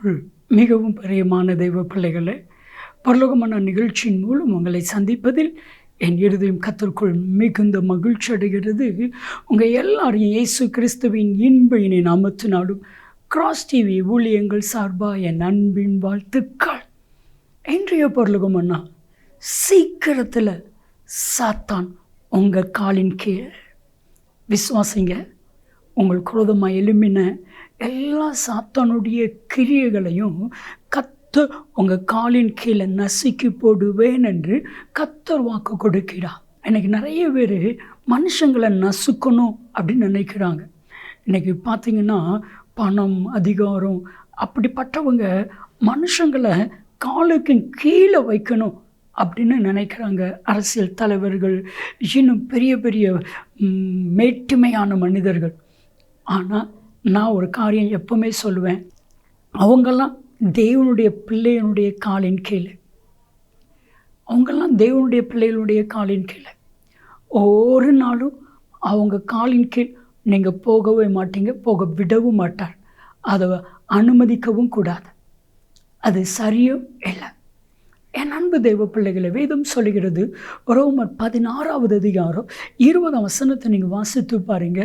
அன்புக்குள் மிகவும் பிரியமான தெய்வ பிள்ளைகளை பரலோகமான நிகழ்ச்சியின் மூலம் உங்களை சந்திப்பதில் என் இருதயம் கத்திற்குள் மிகுந்த மகிழ்ச்சி அடைகிறது. உங்கள் எல்லாரையும் இயேசு கிறிஸ்துவின் இன்ப இனி நாமத்தினாலும் கிராஸ் டிவி ஊழியங்கள் சார்பாக என் அன்பின் வாழ்த்துக்கள். இன்றைய பொருளுகம் அண்ணா சீக்கிரத்தில் சாத்தான் உங்கள் காலின் கீழே. விசுவாசிங்க உங்கள் குரோதமாக எழும்பின எல்லா சாத்தானுடைய கிரியைகளையும் கத்த உங்கள் காலின் கீழே நசுக்கி போடுவேன் என்று கத்தர் வாக்கு கொடுக்கிறார். இன்னைக்கு நிறைய பேர் மனுஷங்களை நசுக்கணும் அப்படின்னு நினைக்கிறாங்க. இன்னைக்கு பார்த்தீங்கன்னா பணம் அதிகாரம் அப்படிப்பட்டவங்க மனுஷங்களை காலுக்கு கீழே வைக்கணும் அப்படின்னு நினைக்கிறாங்க. அரசியல் தலைவர்கள் இன்னும் பெரிய பெரிய மேட்டுமையான மனிதர்கள். ஆனால் நான் ஒரு காரியம் எப்பவுமே சொல்லுவேன். அவங்கெல்லாம் தேவனுடைய பிள்ளையனுடைய காலின் கீழே. அவங்கெல்லாம் தேவனுடைய பிள்ளைகளுடைய காலின் கீழே. ஒவ்வொரு நாளும் அவங்க காலின் கீழ் நீங்கள் போகவே மாட்டீங்க போக விடவும் மாட்டார். அதை அனுமதிக்கவும் கூடாது. அது சரியும் இல்லை. என் அன்பு தெய்வ பிள்ளைகளை வேதம் சொல்லுகிறது ரோமர் பதினாறாவது அதிகாரம் இருபதாம் வசனத்தை நீங்கள் வாசித்து பாருங்க.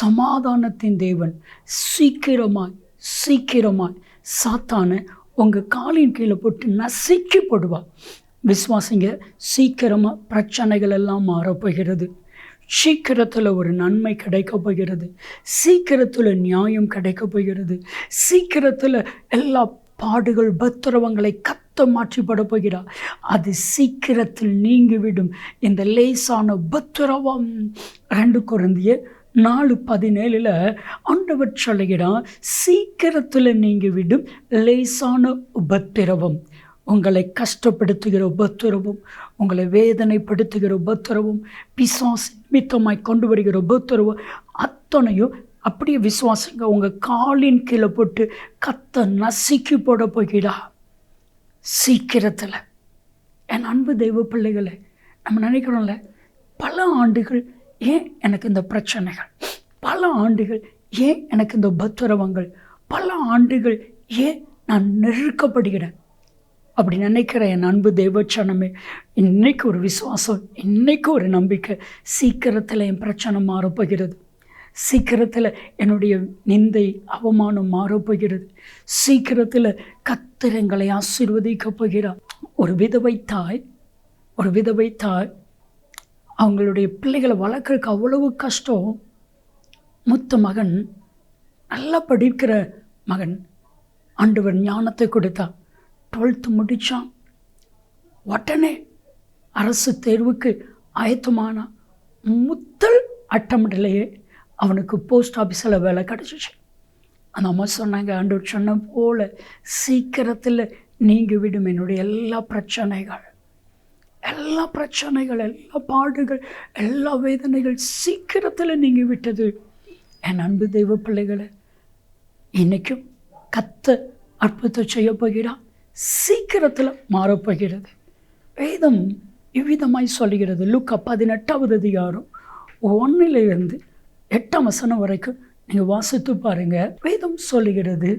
சமாதானத்தின் தேவன் சீக்கிரமாய் சீக்கிரமாய் சாத்தான உங்கள் காலின் கீழே போட்டு நசுக்கி போடுவா விஸ்வாசிங்க சீக்கிரமாக பிரச்சனைகள் எல்லாம் மாறப்போகிறது சீக்கிரத்தில் ஒரு நன்மை கிடைக்க போகிறது. சீக்கிரத்தில் நியாயம் கிடைக்க போகிறது. சீக்கிரத்தில் எல்லா பாடுகள் பத்திரவங்களை சுத்தம் மாற்றிப்பட போகிறார் அது சீக்கிரத்தில் நீங்கிவிடும். இந்த லேசான பத்திரவம் ரெண்டு குழந்தைய நாலு பதினேழில் ஆண்டவர் சொல்லுகிறான் சீக்கிரத்தில் நீங்கிவிடும் லேசான உபத்திரவம். உங்களை கஷ்டப்படுத்துகிற உபத்திரவும் உங்களை வேதனைப்படுத்துகிற உபத்திரவும் பிசாஸ் நிமித்தமாய் கொண்டு வருகிற உபத்திரவும் அத்தனையும் அப்படியே விசுவாசங்க உங்கள் காலின் கீழே போட்டு கத்த நசுக்கி போட போகிறா சீக்கிரத்தில். என் அன்பு தெய்வ பிள்ளைகளை நம்ம நினைக்கிறோம்ல பல ஆண்டுகள் ஏன் எனக்கு இந்த பிரச்சனைகள்? பல ஆண்டுகள் ஏன் எனக்கு இந்த உபத்திரவங்கள் பல ஆண்டுகள் ஏன் நான் நெருக்கப்படுகிறேன்? அப்படி நினைக்கிற என் அன்பு தெய்வச்சனமே இன்னைக்கு ஒரு விசுவாசம் இன்னைக்கு ஒரு நம்பிக்கை சீக்கிரத்தில் என் பிரச்சனை மாறப்போகிறது. சீக்கிரத்தில் என்னுடைய நிந்தை அவமானம் மாறப்போகிறது சீக்கிரத்தில் கத்திரங்களை ஆசீர்வதிக்க போகிறார். ஒரு விதவை தாய் ஒரு விதவை தாய் அவங்களுடைய பிள்ளைகளை வளர்க்குறதுக்கு அவ்வளவு கஷ்டம். மூத்த மகன் நல்லா படிக்கிற மகன் ஆண்டவர் ஞானத்தை கொடுத்தான் டுவெல்த்து முடித்தான் உடனே அரசு தேர்வுக்கு ஆயத்தமானான். முதல் அட்டமிடலையே அவனுக்கு போஸ்ட் ஆஃபீஸில் வேலை கிடச்சிச்சு. அந்த அம்மா சொன்னாங்க ஆண்டவர் சொன்ன போல சீக்கிரத்தில் நீங்கி விடும் என்னுடைய எல்லா பிரச்சனைகள். எல்லா பிரச்சனைகள் எல்லா பாடுகள் எல்லா வேதனைகள் சீக்கிரத்தில் நீங்கி விட்டது. என் அன்பு தெய்வ பிள்ளைகளை இன்றைக்கும் கத்த அற்புதத்தை செய்ய போகிறான் சீக்கிரத்தில் மாறப்போகிறது வேதம் இவ்விதமாய் சொல்லுகிறது. லுக்கா பதினெட்டாவது அதிகாரம் ஒன்றிலிருந்து எட்டாம் வசனம் வரைக்கும் நீங்கள் வாசித்து பாருங்க. வேதம் சொல்லுகிறது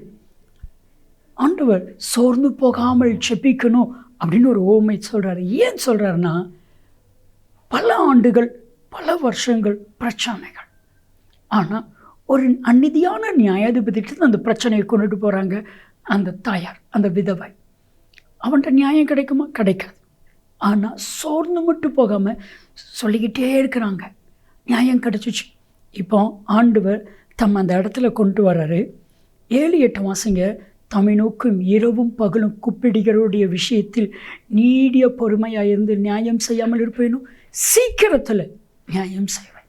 ஆண்டவர் சோர்ந்து போகாமல் செப்பிக்கணும் அப்படின்னு ஒரு ஓமை சொல்கிறாரு ஏன் சொல்கிறாருன்னா பல ஆண்டுகள் பல வருஷங்கள் பிரச்சனைகள். ஆனால் ஒரு அநீதியான நியாயாதிபதிட்டு அந்த பிரச்சனையை கொண்டுட்டு போகிறாங்க அந்த தாயார் அந்த விதவை. அவன்கிட்ட நியாயம் கிடைக்குமா? கிடைக்காது. ஆனால் சோர்ந்து மட்டும் போகாமல் சொல்லிக்கிட்டே இருக்கிறாங்க. நியாயம் கிடச்சிச்சு. இப்போ ஆண்டவர் தம் அந்த இடத்துல கொண்டு வர்றாரு. ஏழு எட்டு மாதங்க தம்மை நோக்கும் இரவும் பகலும் குப்பிடிகளுடைய விஷயத்தில் நீடிய பொறுமையாக இருந்து நியாயம் செய்யாமல் இருப்பேனும் சீக்கிரத்தில் நியாயம் செய்வேன்.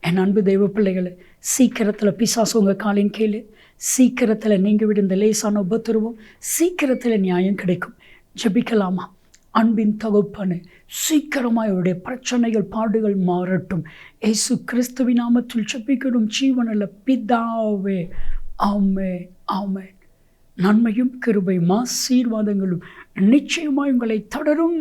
என் அன்பு தெய்வ பிள்ளைகளை சீக்கிரத்தில் பிசாசு உங்கள் காலின் கீழே சீக்கிரத்தில் நீங்கள் விடுந்த லேசான உபத்துருவம் சீக்கிரத்தில் நியாயம் கிடைக்கும். ஜபிக்கலாமா? அன்பின் தகுப்பனு சீக்கிரமாக இவருடைய பிரச்சனைகள் பாடுகள் மாறட்டும். ஏசு கிறிஸ்துவின் நாமத்தில் ஜெபிக்கணும் ஜீவனில் பிதாவே ஆமே ஆமே. நன்மையும் கிருபையும் ஆசீர்வாதங்களும் நிச்சயமாக உங்களை தொடரும்.